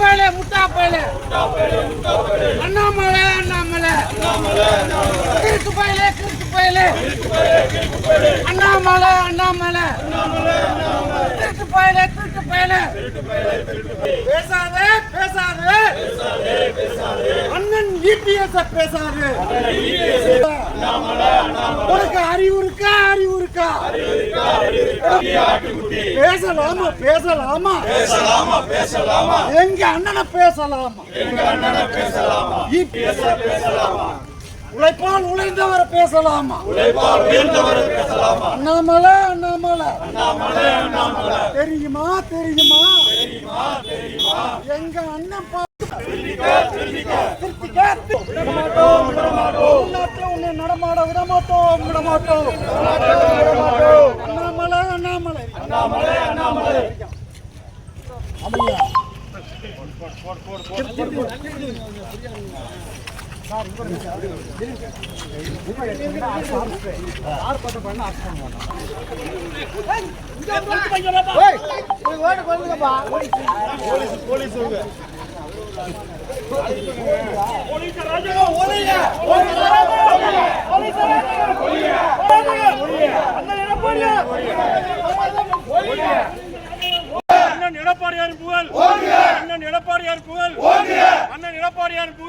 பயலே முட்டா பயலே அண்ணாமலை அண்ணாமலை. கிறுக்கு பயலே கிறுக்கு பயலே அண்ணாமலை அண்ணாமலை. கிறுக்கு பயலே கிறுக்கு பயலே பேசாதே பேசாதே. அண்ணன் இபிஎஸ் பேசாதே. உனக்கு அறிவு இருக்கா அறிவு இருக்கா? பேசலாமா? பேசலாமா? பேசலாமா? பேசலாமா? எங்க அண்ணனை பேசலாமா? எங்க அண்ணனை பேசலாமா? EPS பேசலாமா? உழைப்பால் உழைந்தவரை பேசலாமா? உழைப்பால் உயர்ந்தவரை பேசலாமா? அண்ணாமலை அண்ணாமலை. அண்ணாமலை அண்ணாமலை. தெரியுமா தெரியுமா? எங்க அண்ணன் பார்த்து திருத்திக்க, உள்நாட்டுல உன்னை நடமாட விட மாட்டோம் விட மாட்டோம் அண்ணாமலை அண்ணாமலை அண்ணாமலை அண்ணாமலை அண்ணன் எடப்பாடியார் புகழ் அண்ணன் எடப்பாடியார் புகழ்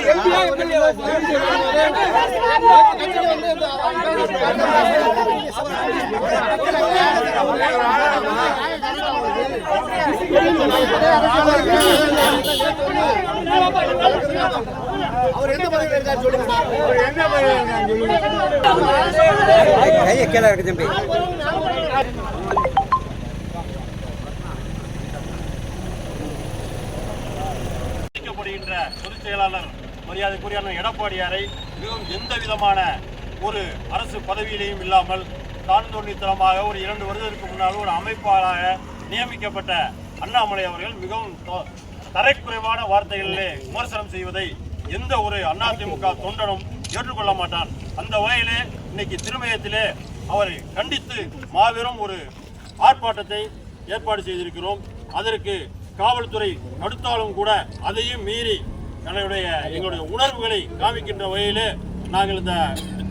எடப்பாடியார் புகழ் கையை கீழே இருக்கு தம்பி பொதுச் செயலாளர் மரியாதைக்குரியான எடப்பாடியாரை மிகவும் எந்த விதமான ஒரு அரசு பதவியிலையும் இல்லாமல் தாழ்ந்தொன்னித்தனமாக ஒரு இரண்டு வருடத்திற்கு முன்னால் ஒரு அமைப்பாளராக நியமிக்கப்பட்ட அண்ணாமலை அவர்கள் மிகவும் தரைக்குறைவான வார்த்தைகளிலே விமர்சனம் செய்வதை எந்த ஒரு அதிமுக தொண்டனும் ஏற்றுக்கொள்ள மாட்டான். அந்த வகையிலே இன்னைக்கு திருமயத்திலே அவரை கண்டித்து மாபெரும் ஒரு ஆர்ப்பாட்டத்தை ஏற்பாடு செய்திருக்கிறோம். அதற்கு காவல்துறை தடுத்தாலும் கூட அதையும் மீறி எங்களுடைய எங்களுடைய உணர்வுகளை காமிக்கின்ற வகையிலே நாங்கள் இந்த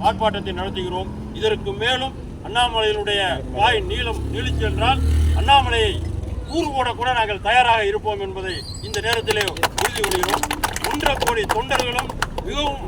ஆர்ப்பாட்டத்தை நடத்துகிறோம். இதற்கு மேலும் அண்ணாமலையினுடைய வாய் நீளம் நீளிச்சு என்றால் அண்ணாமலையை கூறு போட கூட நாங்கள் தயாராக இருப்போம் என்பதை இந்த நேரத்திலே உறுதி கொள்கிறோம். ஒன்றரை கோடி தொண்டர்களும் மிகவும்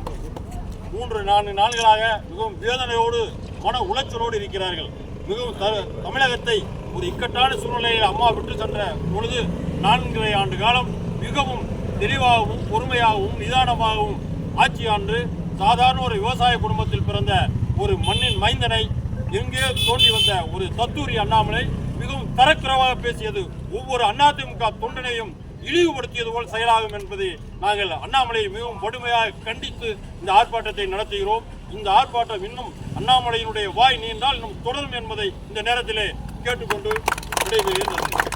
மூன்று நான்கு நாள்களாக மிகவும் வேதனையோடு மன உளைச்சலோடு இருக்கிறார்கள். மிகவும் தமிழகத்தை ஒரு இக்கட்டான சூழ்நிலையில் அம்மா விட்டு சென்ற பொழுது நான்கரை ஆண்டு காலம் மிகவும் தெளிவாகவும் பொறுமையாகவும் நிதானமாகவும் ஆட்சி ஆண்டு சாதாரண ஒரு விவசாய குடும்பத்தில் பிறந்த ஒரு மண்ணின் மைந்தனை எங்கே தோண்டி வந்த ஒரு தத்தூரி அண்ணாமலை மிகவும் தரக்குறவாக பேசியது ஒவ்வொரு அதிமுக தொண்டனையும் இழிவுபடுத்தியது போல் செயலாகும் என்பது நாங்கள் அண்ணாமலையை மிகவும் கடுமையாக கண்டித்து இந்த ஆர்ப்பாட்டத்தை நடத்துகிறோம். இந்த ஆர்ப்பாட்டம் இன்னும் அண்ணாமலையினுடைய வாய் நீண்டால் இன்னும் தொடரும் என்பதை இந்த நேரத்திலே கேட்டுக்கொண்டு விடைபெறுகின்றது